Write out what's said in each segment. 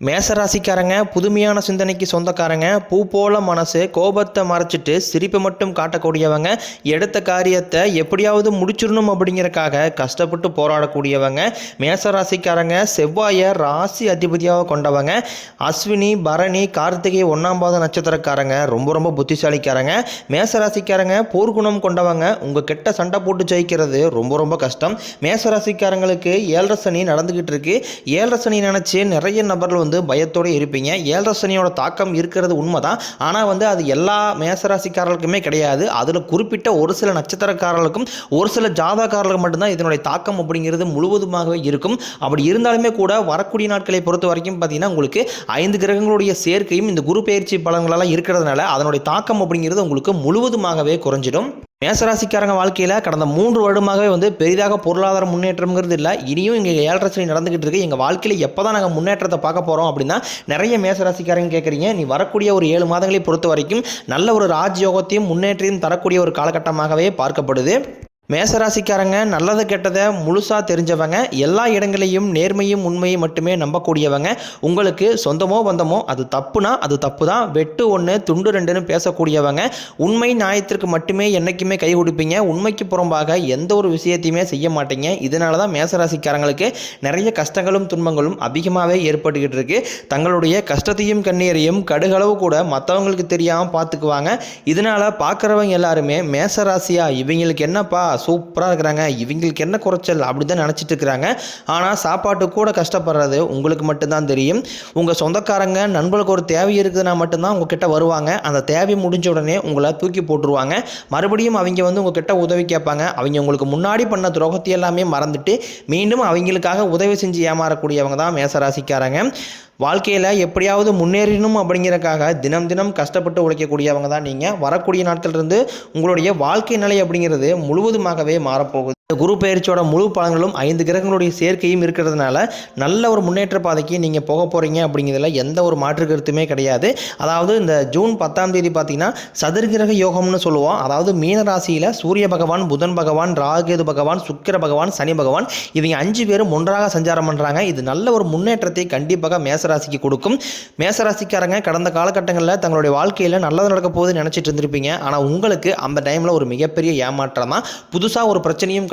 மேசராசிக்காரங்க புதுமையான சிந்தனைக்கு சொந்தக்காரங்க பூ போல மனசு கோபத்தை மறைச்சிட்டு சிரிப்பை மட்டும் காட்டக்கூடியவங்க எடுத்த காரியத்தை எப்படியாவது முடிச்சிடணும் அப்படிங்கிறக்காக கஷ்டப்பட்டு போராடக்கூடியவங்க மேசராசிக்காரங்க செவ்வாயை ராசி அதிபதியாக கொண்டவங்க அஸ்வினி பரணி கார்த்திகை ஒன்றாம் பாத நட்சத்திரக்காரங்க ரொம்ப ரொம்ப புத்திசாலிக்காரங்க மேசராசிக்காரங்க போர்க்குணம் கொண்டவங்க உங்கள் கிட்ட சண்டை போட்டு ஜெயிக்கிறது ரொம்ப ரொம்ப கஷ்டம். மேசராசிக்காரங்களுக்கு ஏழரை சனி நடந்துக்கிட்டு இருக்கு. ஏழரை சனி நினச்சி நிறைய நபர்கள் வந்து பயத்தோடு இருப்பீங்க. ஏழரை சனியோட தாக்கம் இருக்கிறது உண்மை தான் ஆனால் வந்து அது எல்லா மேசராசிக்காரர்களுக்குமே கிடையாது. அதில் குறிப்பிட்ட ஒரு சில நட்சத்திரக்காரர்களுக்கும் ஒரு சில ஜாதகாரர்களுக்கு மட்டும்தான் இதனுடைய தாக்கம் அப்படிங்கிறது முழுவதுமாகவே இருக்கும். அப்படி இருந்தாலுமே கூட வரக்கூடிய நாட்களை பொறுத்த வரைக்கும் பார்த்தீங்கன்னா உங்களுக்கு ஐந்து கிரகங்களுடைய சேர்க்கையும் இந்த குரு பயிற்சி பலன்களெல்லாம் இருக்கிறதுனால அதனுடைய தாக்கம் அப்படிங்கிறது உங்களுக்கு முழுவதுமாகவே குறைஞ்சிடும். மேசராசிக்காரங்க வாழ்க்கையில் கடந்த மூன்று வருடமாகவே வந்து பெரிதாக பொருளாதார முன்னேற்றம்ங்கிறது இல்லை. இனியும் இங்கே ஏழரை சனி நடந்துகிட்டு இருக்கு. எங்கள் வாழ்க்கையில் எப்போ தான் நாங்கள் முன்னேற்றத்தை பார்க்க போகிறோம் அப்படின்னா நிறைய மேசராசிக்காரங்க கேட்குறீங்க நீ வரக்கூடிய ஒரு ஏழு மாதங்களை பொறுத்த வரைக்கும் நல்ல ஒரு ராஜ்யோகத்தையும் முன்னேற்றையும் தரக்கூடிய ஒரு காலகட்டமாகவே பார்க்கப்படுது. மேசராசிக்காரங்க நல்லது கெட்டதை முழுசாக தெரிஞ்சவங்க எல்லா இடங்களையும் நேர்மையும் உண்மையும் மட்டுமே நம்பக்கூடியவங்க. உங்களுக்கு சொந்தமோ பந்தமோ அது தப்புனா அது தப்பு தான் வெட்டு ஒன்று துண்டு ரெண்டுன்னு பேசக்கூடியவங்க. உண்மை நியாயத்திற்கு மட்டுமே என்றைக்குமே கை கொடுப்பீங்க. உண்மைக்கு புறம்பாக எந்த ஒரு விஷயத்தையுமே செய்ய மாட்டீங்க. இதனால தான் மேசராசிக்காரங்களுக்கு நிறைய கஷ்டங்களும் துன்பங்களும் அதிகமாகவே ஏற்பட்டுக்கிட்டு இருக்கு. தங்களுடைய கஷ்டத்தையும் கண்ணீரையும் கடுகளவு கூட மற்றவங்களுக்கு தெரியாமல் பார்த்துக்குவாங்க இதனால் பார்க்குறவங்க எல்லாருமே மேசராசியா இவங்களுக்கு என்னப்பா சூப்பராக இருக்கிறாங்க. இவங்களுக்கு என்ன குறைச்சல் அப்படி தான் நினச்சிட்டு இருக்கிறாங்க. ஆனால் சாப்பாட்டு கூட கஷ்டப்படுறது உங்களுக்கு மட்டும்தான் தெரியும். உங்கள் சொந்தக்காரங்க நண்பர்களுக்கு ஒரு தேவை இருக்குதுன்னா மட்டும்தான் உங்ககிட்ட வருவாங்க. அந்த தேவை முடிஞ்ச உடனே உங்களை தூக்கி போட்டுருவாங்க. மறுபடியும் அவங்க வந்து உங்ககிட்ட உதவி கேட்பாங்க. அவங்க உங்களுக்கு முன்னாடி பண்ண துரோகத்தை எல்லாமே மறந்துட்டு மீண்டும் அவங்களுக்காக உதவி செஞ்சு ஏமாறக்கூடியவங்க தான் மேசராசிக்காரங்க. வாழ்க்கையில் எப்படியாவது முன்னேறணும் அப்படிங்கிறக்காக தினம் தினம் கஷ்டப்பட்டு உழைக்கக்கூடியவங்க தான் நீங்கள் வரக்கூடிய நாட்கள்லேருந்து உங்களுடைய வாழ்க்கை நிலை அப்படிங்கிறது முழுவதுமாகவே மாறப்போகுது. இந்த குரு பயிற்சியோட முழு பலன்களும் ஐந்து கிரகங்களுடைய சேர்க்கையும் இருக்கிறதுனால நல்ல ஒரு முன்னேற்ற பாதைக்கு நீங்கள் போக போகிறீங்க அப்படிங்கிறதுல எந்த ஒரு மாற்று கருத்துமே கிடையாது. அதாவது இந்த ஜூன் பத்தாம் தேதி பார்த்தீங்கன்னா சதுர்கிரக யோகம்னு சொல்லுவோம். அதாவது மீன ராசியில் சூரிய பகவான் புதன் பகவான் ராகேது பகவான் சுக்கிர பகவான் சனி பகவான் இவங்க அஞ்சு பேரும் ஒன்றாக சஞ்சாரம் பண்ணுறாங்க இது நல்ல ஒரு முன்னேற்றத்தை கண்டிப்பாக மேசராசிக்கு கொடுக்கும். மேசராசிக்காரங்க கடந்த காலகட்டங்களில் தங்களுடைய வாழ்க்கையில் நல்லது நடக்க போகுதுன்னு நினச்சிட்டு இருந்திருப்பீங்க. ஆனால் உங்களுக்கு அந்த டைமில் ஒரு மிகப்பெரிய ஏமாற்றம் தான். புதுசாக ஒரு பிரச்சனையும்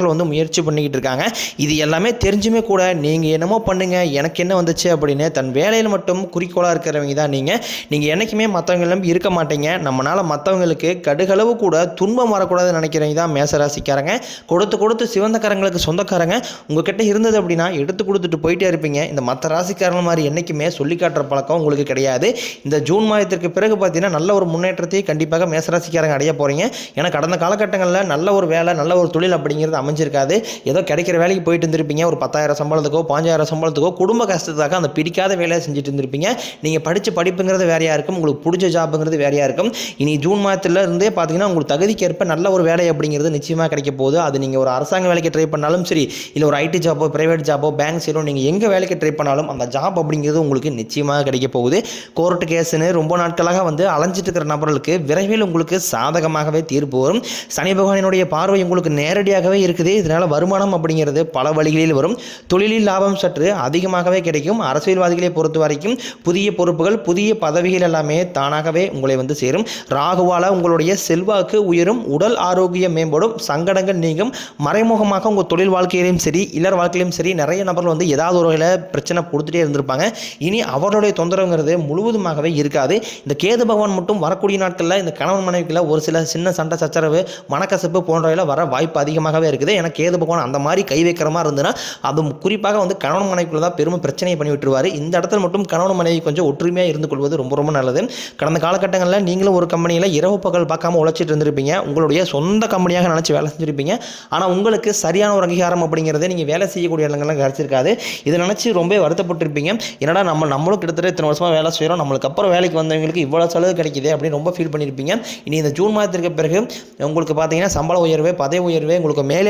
நபர்கள் வந்து முயற்சி பண்ணிக்கிட்டு இருக்காங்க. இது எல்லாமே தெரிஞ்சுமே கூட நீங்கள் என்னமோ பண்ணுங்க எனக்கு என்ன வந்துச்சு அப்படின்னு தன் வேலையில் மட்டும் குறிக்கோளாக இருக்கிறவங்க தான் நீங்கள் நீங்கள் என்றைக்குமே மற்றவங்களும் இருக்க மாட்டீங்க. நம்மளால் மற்றவங்களுக்கு கடுகளவு கூட துன்பம் வரக்கூடாதுன்னு நினைக்கிறவங்க தான் மேசராசிக்காரங்க. கொடுத்து கொடுத்து சிவந்தக்காரங்களுக்கு சொந்தக்காரங்க. உங்ககிட்ட இருந்தது அப்படின்னா எடுத்து கொடுத்துட்டு போயிட்டே இருப்பீங்க. இந்த மற்ற ராசிக்காரங்க மாதிரி என்றைக்குமே சொல்லி காட்டுற பழக்கம் உங்களுக்கு கிடையாது. இந்த ஜூன் மாதத்திற்கு பிறகு பார்த்தீங்கன்னா நல்ல ஒரு முன்னேற்றத்தை கண்டிப்பாக மேசராசிக்காரங்க அடைய போகிறீங்க ஏன்னா கடந்த காலகட்டங்களில் நல்ல ஒரு வேலை நல்ல ஒரு தொழில் அப்படிங்கிறது அமைஞ்சிருக்காது. ஏதோ கிடைக்கிற வேலைக்கு போயிட்டு இருந்திருப்பீங்க. ஒரு பத்தாயிரம் சம்பளத்துக்கோ பாஞ்சாயிரம் சம்பளத்துக்கோ குடும்ப கஷ்டத்துக்காக அந்த பிடிக்காத வேலையை செஞ்சுட்டு இருந்திருப்பீங்க. நீங்கள் படித்த படிப்புங்கிறது வேறையாக இருக்கும். உங்களுக்கு பிடிச்ச ஜாப்புங்கிறது வேறையாக இருக்கும். இனி ஜூன் மாதத்துல இருந்தே பார்த்தீங்கன்னா உங்களுக்கு தகுதிக்கேற்ப நல்ல ஒரு வேலை அப்படிங்கிறது நிச்சயமாக கிடைக்க போகுது. அது நீங்கள் ஒரு அரசாங்க வேலைக்கு ட்ரை பண்ணாலும் சரி இல்லை ஒரு ஐடி ஜாப்போ பிரைவேட் ஜாப்போ பேங்க் சைடோ நீங்கள் எங்கே வேலைக்கு ட்ரை பண்ணாலும் அந்த ஜாப் அப்படிங்கிறது உங்களுக்கு நிச்சயமாக கிடைக்க போகுது. கோர்ட்டு கேஸுன்னு ரொம்ப நாட்களாக வந்து அலைஞ்சிட்டு இருக்கிற நபர்களுக்கு விரைவில் உங்களுக்கு சாதகமாகவே தீர்ப்பு வரும். சனி பகவானினுடைய பார்வை உங்களுக்கு நேரடியாகவே இருக்குது. இதனால் வருமானம் அப்படிங்கிறது பல வழிகளில் வரும். தொழிலில் லாபம் சற்று அதிகமாகவே கிடைக்கும். அரசியல்வாதிகளை பொறுத்த வரைக்கும் புதிய பொறுப்புகள் புதிய பதவிகள் எல்லாமே தானாகவே உங்களை வந்து சேரும். ராகுவால உங்களுடைய செல்வாக்கு உயரும். உடல் ஆரோக்கியம் மேம்படும். சங்கடங்கள் நீங்கும். மறைமுகமாக உங்கள் தொழில் வாழ்க்கையிலும் சரி இல்லற வாழ்க்கையிலும் சரி நிறைய நபர்கள் வந்து ஏதாவது ஒரு வகையில் பிரச்சனை கொடுத்துட்டே இருந்திருப்பாங்க. இனி அவர்களுடைய தொந்தரவுங்கிறது முழுவதுமாகவே இருக்காது. இந்த கேது பகவான் மட்டும் வரக்கூடிய நாட்களில் இந்த கணவன் மனைவிக்குள்ள ஒரு சில சின்ன சண்டை சச்சரவு மனக்கசப்பு போன்றவையில் வர வாய்ப்பு அதிகமாகவே இருக்குது இருக்குது ஏன்னா கேது பகவான் அந்த மாதிரி கை வைக்கிற மாதிரி இருந்ததுன்னா அது குறிப்பாக வந்து கணவன் மனைவிக்குள்ள தான் பெரும் பிரச்சனையை பண்ணி விட்டுருவார். இந்த இடத்துல மட்டும் கணவன் மனைவி கொஞ்சம் ஒற்றுமையாக இருந்து கொள்வது ரொம்ப ரொம்ப நல்லது. கடந்த காலகட்டங்களில் நீங்களும் ஒரு கம்பெனியில் இரவு பகல் பார்க்காம உழைச்சிட்டு இருந்திருப்பீங்க. உங்களுடைய சொந்த கம்பெனியாக நினச்சி வேலை செஞ்சுருப்பீங்க. ஆனால் உங்களுக்கு சரியான ஒரு அங்கீகாரம் அப்படிங்கிறத நீங்கள் வேலை செய்யக்கூடிய இடங்கள்லாம் கிடச்சிருக்காது. இதை நினச்சி ரொம்ப வருத்தப்பட்டிருப்பீங்க. என்னடா நம்ம நம்மளும் கிட்டத்தட்ட இத்தனை வருஷமாக வேலை செய்கிறோம் நம்மளுக்கு அப்புறம் வேலைக்கு வந்தவங்களுக்கு இவ்வளோ செலவு கிடைக்குது அப்படின்னு ரொம்ப ஃபீல் பண்ணியிருப்பீங்க இனி இந்த ஜூன் மாதத்திற்கு பிறகு உங்களுக்கு பார்த்தீங்கன்னா சம்பள உயர்வு பதவி உயர்வு உங்களுக்கு மேலே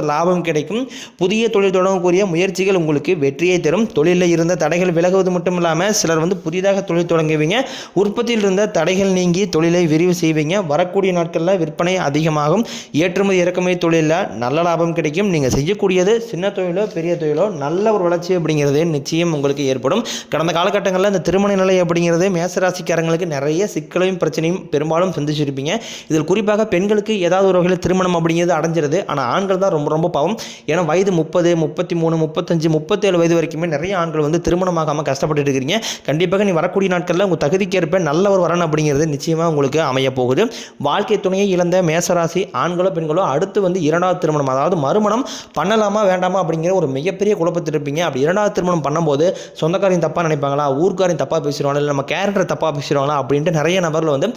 லாபம் கிடைக்கும். புதிய தொழில் தொடங்கக்கூடிய முயற்சிகள் உங்களுக்கு வெற்றியை தரும். தொழிலில் இருந்த தடைகள் விலகுவது மட்டும் இல்லாமல் சிலர் வந்து புதிதாக தொழில் தொடங்குவீங்க. உற்பத்தியில் இருந்த தடைகள் நீங்கி தொழிலை விரிவு செய்வீங்க. வரக்கூடிய நாட்களில் விற்பனை அதிகமாகும். ஏற்றுமதி இறக்குமதி தொழிலில் நல்ல லாபம் கிடைக்கும். நீங்கள் செய்யக்கூடியது சின்ன தொழிலோ பெரிய தொழிலோ நல்ல ஒரு வளர்ச்சி அப்படிங்கிறது நிச்சயம் உங்களுக்கு ஏற்படும். கடந்த காலகட்டங்களில் இந்த திருமண நிலை அப்படிங்கிறது மேசராசிக்காரங்களுக்கு நிறைய சிக்கலையும் பிரச்சனையும் பெரும்பாலும் சந்திச்சிருப்பீங்க. இதில் குறிப்பாக பெண்களுக்கு ஏதாவது ஒரு வகையில் திருமணம் அப்படிங்கிறது அடைஞ்சிருது. ஆனால் ஆண்கள் தான் ரொம்ப ரொம்ப பாவம். ஏன்னா வயது முப்பது முப்பத்தி மூணு முப்பத்தஞ்சு முப்பத்தேழு வயது வரைக்குமே நிறைய ஆண்கள் வந்து திருமணமாகாமல் கஷ்டப்பட்டு இருக்கிறீங்க. கண்டிப்பாக நீ வரக்கூடிய நாட்களில் உங்கள் தகுதிக்கேற்ப நல்ல ஒரு வரன் அப்படிங்கிறது நிச்சயமாக உங்களுக்கு அமைய போகுது. வாழ்க்கை துணையை இழந்த மேசராசி ஆண்களோ பெண்களோ அடுத்து வந்து இரண்டாவது திருமணம் அதாவது மறுமணம் பண்ணலாமா வேண்டாமா அப்படிங்கிற ஒரு மிகப்பெரிய குழப்பத்தில் இருப்பீங்க. அப்படி இரண்டாவது திருமணம் பண்ணும்போது சொந்தக்காரையும் தப்பாக நினைப்பாங்களா ஊர்க்காரையும் தப்பாக பேசிடுவாங்களா இல்லை நம்ம கேரக்டர் தப்பாக பேசிடுவாங்களா அப்படின்ட்டு நிறைய நபரில் வந்து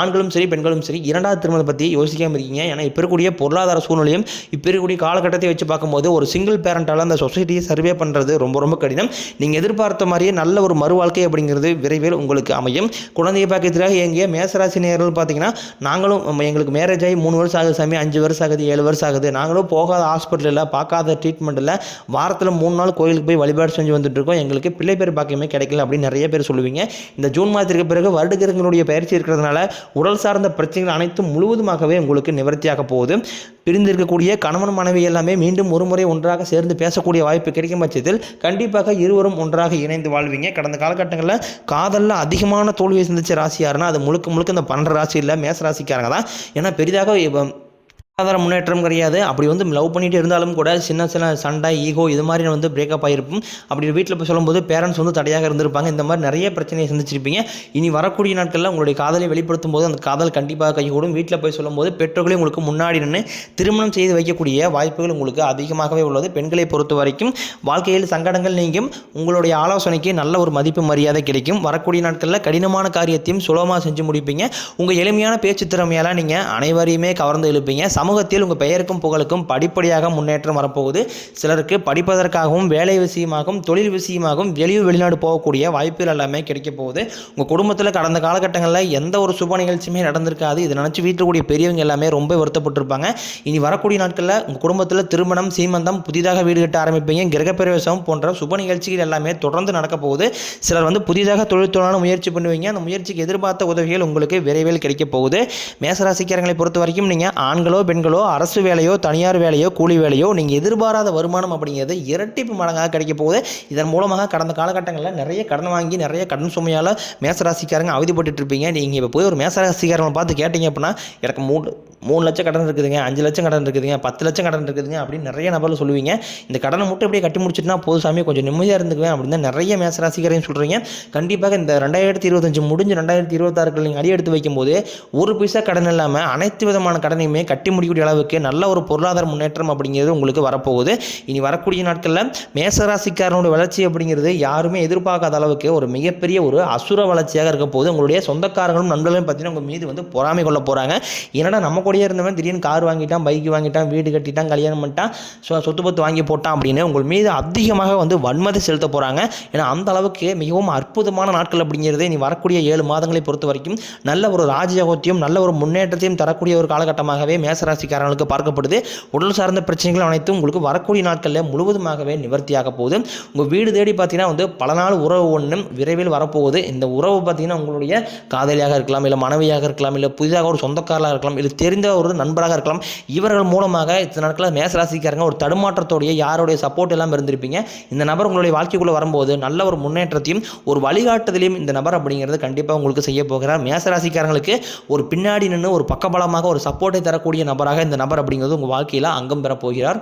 ஆண்களும் சரி பெண்களும் சரி இரண்டாவது திருமணத்தை பற்றி யோசிக்காமல் இருக்கீங்க. ஏன்னா இப்போ இருக்கக்கூடிய பொருளாதார சூழ்நிலையும் இப்போ இருக்கக்கூடிய காலகட்டத்தை வச்சு பார்க்கும்போது ஒரு சிங்கிள் பேரண்டால் அந்த சொசைட்டியை சர்வே பண்ணுறது ரொம்ப ரொம்ப கடினம். நீங்கள் எதிர்பார்த்த மாதிரியே நல்ல ஒரு மறு வாழ்க்கை அப்படிங்கிறது விரைவில் உங்களுக்கு அமையும். குழந்தைய பாக்கியத்திற்காக எங்கே மேசராசி நேர்கள் பார்த்தீங்கன்னா நாங்களும் எங்களுக்கு மேரேஜ் ஆகி மூணு வருஷம் ஆகுது சாமி அஞ்சு வருஷம் ஆகுது ஏழு வருஷம் ஆகுது. நாங்களும் போகாத ஹாஸ்பிட்டலில் பார்க்காத ட்ரீட்மெண்ட்டில் வாரத்தில் மூணு நாள் கோயிலுக்கு போய் வழிபாடு செஞ்சு வந்துட்டு இருக்கோம். எங்களுக்கு பிள்ளை பேர் பாக்கியமே கிடைக்கல அப்படின்னு நிறைய பேர் சொல்லுவீங்க. இந்த ஜூன் மாதத்திற்கு பிறகு வருடகிரகங்களுடைய பயிற்சி இருக்கிறதுனால உடல் சார்ந்த பிரச்சனைகள் அனைத்தும் முழுவதுமாகவே உங்களுக்கு நிவர்த்தியாக போகுது. பிரிந்திருக்கக்கூடிய கணவன் மனைவி எல்லாமே மீண்டும் ஒரு முறை ஒன்றாக சேர்ந்து பேசக்கூடிய வாய்ப்பு கிடைக்கும் பட்சத்தில் கண்டிப்பாக இருவரும் ஒன்றாக இணைந்து வாழ்வீங்க. கடந்த காலகட்டங்களில் காதலில் அதிகமான தோல்வியை சந்திச்ச ராசி யாருன்னா அது முழுக்க முழுக்க இந்த பன்னெண்டு ராசி இல்லை மேச ராசிக்காரங்க தான். ஏன்னா பெரிதாக பொருளாதார முன்னேற்றம் கிடையாது. அப்படி வந்து லவ் பண்ணிட்டு இருந்தாலும் கூட சின்ன சின்ன சண்டை ஈகோ இது மாதிரி வந்து பிரேக்கப் ஆகிருக்கும் அப்படி வீட்டில் போய் சொல்லும்போது பேரண்ட்ஸ் வந்து தடையாக இருந்திருப்பாங்க. இந்த மாதிரி நிறைய பிரச்சனையை சந்திச்சிருப்பீங்க. இனி வரக்கூடிய நாட்களில் உங்களுடைய காதலை வெளிப்படுத்தும் போது அந்த காதல் கண்டிப்பாக கைகூடும். வீட்டில் போய் சொல்லும்போது பெற்றோர்களே உங்களுக்கு முன்னாடி நின்று திருமணம் செய்து வைக்கக்கூடிய வாய்ப்புகள் உங்களுக்கு அதிகமாகவே உள்ளது. பெண்களை பொறுத்த வரைக்கும் வாழ்க்கையில் சங்கடங்கள் நீங்கும். உங்களுடைய ஆலோசனைக்கு நல்ல ஒரு மதிப்பு மரியாதை கிடைக்கும். வரக்கூடிய நாட்களில் கடினமான காரியத்தையும் சுலபமாக செஞ்சு முடிப்பீங்க. உங்கள் எளிமையான பேச்சு திறமையால் நீங்கள் அனைவரையுமே கவர்ந்து இழுப்பீங்க சமூகத்தில் உங்கள் பெயருக்கும் புகழுக்கும் படிப்படியாக முன்னேற்றம் வரப்போகுது. சிலருக்கு படிப்பதற்காகவும் வேலை விஷயமாகவும் தொழில் விஷயமாகவும் வெளியூர் வெளிநாடு போகக்கூடிய வாய்ப்புகள் எல்லாமே கிடைக்க போகுது. உங்கள் குடும்பத்தில் கடந்த காலகட்டங்களில் எந்த ஒரு சுப நிகழ்ச்சியுமே நடந்திருக்காது. இதை நினச்சி வீட்டில் கூடிய பெரியவங்க எல்லாமே ரொம்ப வருத்தப்பட்டிருப்பாங்க. இனி வரக்கூடிய நாட்களில் உங்கள் குடும்பத்தில் திருமணம் சீமந்தம் புதிதாக வீடு கட்ட ஆரம்பிப்பீங்க. கிரகப்பிரவேசம் போன்ற சுப நிகழ்ச்சிகள் எல்லாமே தொடர்ந்து நடக்க போகுது. சிலர் வந்து புதிதாக தொழில் தொழிலான முயற்சி பண்ணுவீங்க. அந்த முயற்சிக்கு எதிர்பார்த்த உதவிகள் உங்களுக்கு விரைவில் கிடைக்க போகுது. மேசராசிக்காரங்களை பொறுத்த வரைக்கும் நீங்கள் ஆண்களோ பெண்களோ அரசு வேலையோ தனியார் வேலையோ கூலி வேலையோ நீங்கள் எதிர்பாராத வருமானம் அப்படிங்கிறது இரட்டிப்பு மடங்காக கிடைக்க போகுது. இதன் மூலமாக கடந்த காலகட்டங்களில் நிறைய கடன் வாங்கி நிறைய கடன் சுமையால் மேசராசிக்காரங்க அவதிப்பட்டு இருப்பீங்க. நீங்கள் இப்போ போய் ஒரு மேசராசிக்காரங்களை பார்த்து கேட்டிங்க அப்படின்னா எனக்கு மூணு மூணு லட்சம் கடன் இருக்குதுங்க அஞ்சு லட்சம் கடன் இருக்குதுங்க பத்து லட்சம் கடன் இருக்குதுங்க அப்படின்னு நிறைய நபர்கள் சொல்லுவீங்க. இந்த கடனை மட்டும் அப்படியே கட்டி முடிச்சிட்டுனா போதும் சாமி கொஞ்சம் நிம்மதியாக இருந்துக்குவேன் அப்படின்னு தான் நிறைய மேசராசிக்காரையும் சொல்கிறீங்க கண்டிப்பாக இந்த ரெண்டாயிரத்தி இருபத்தஞ்சு முடிஞ்சு ரெண்டாயிரத்தி இருபத்தாறுக்கு நீங்கள் அடி எடுத்து வைக்கும்போது ஒரு பைசா கடன் இல்லாமல் அனைத்து விதமான கடனையுமே கட்டி முடிக்கக்கூடிய அளவுக்கு நல்ல ஒரு பொருளாதார முன்னேற்றம் அப்படிங்கிறது உங்களுக்கு வரப்போகுது. இனி வரக்கூடிய நாட்களில் மேசராசிக்காரனுடைய வளர்ச்சி அப்படிங்கிறது யாருமே எதிர்பார்க்காத அளவுக்கு ஒரு மிகப்பெரிய ஒரு அசுர வளர்ச்சியாக இருக்க போது உங்களுடைய சொந்தக்காரங்களும் நண்பர்களும் பார்த்தீங்கன்னா உங்கள் மீது வந்து பொறாமை கொள்ள போகிறாங்க என்னடா நம்ம கூடயே இருந்தவன் திடீர்னு கார் வாங்கிட்டான் பைக் வாங்கிட்டான் வீடு கட்டிட்டான் கல்யாணம் பண்ணிட்டான். ஸோ சொத்து பத்து வாங்கி போட்டான் அப்படின்னு உங்கள் மீது அதிகமாக வந்து வன்மதி செலுத்த போகிறாங்க ஏன்னா அந்த அளவுக்கு மிகவும் அற்புதமான நாட்கள் அப்படிங்கிறது நீ வரக்கூடிய ஏழு மாதங்களை பொறுத்த வரைக்கும் நல்ல ஒரு ராஜயோகத்தையும் நல்ல ஒரு முன்னேற்றத்தையும் தரக்கூடிய ஒரு காலகட்டமாகவே மேசராசிக்காரர்களுக்கு பார்க்கப்படுது. உடல் சார்ந்த பிரச்சனைகள் அனைத்தும் உங்களுக்கு வரக்கூடிய நாட்களில் முழுவதுமாகவே நிவர்த்தியாக போகுது. உங்கள் வீடு தேடி பார்த்தீங்கன்னா வந்து பல நாள் உறவு ஒன்றும் விரைவில் வரப்போகுது. இந்த உறவு பார்த்தீங்கன்னா உங்களுடைய காதலியாக இருக்கலாம் இல்லை மனைவியாக இருக்கலாம் இல்லை புதிதாக ஒரு சொந்தக்காரலாக இருக்கலாம் இல்லை தெரிஞ்ச தெரிந்த ஒரு நண்பராக இருக்கலாம். இவர்கள் மூலமாக இத்தனை நாட்களில் மேசராசிக்காரங்க ஒரு தடுமாற்றத்தோடைய யாருடைய சப்போர்ட் எல்லாம் இருந்திருப்பீங்க. இந்த நபர் உங்களுடைய வாழ்க்கைக்குள்ளே வரும்போது நல்ல ஒரு முன்னேற்றத்தையும் ஒரு வழிகாட்டுதலையும் இந்த நபர் அப்படிங்கிறது கண்டிப்பாக உங்களுக்கு செய்ய போகிறார். மேசராசிக்காரங்களுக்கு ஒரு பின்னாடி நின்று ஒரு பக்கபலமாக ஒரு சப்போர்ட்டை தரக்கூடிய நபராக இந்த நபர் அப்படிங்கிறது உங்கள் வாழ்க்கையில் அங்கம் பெறப்போகிறார்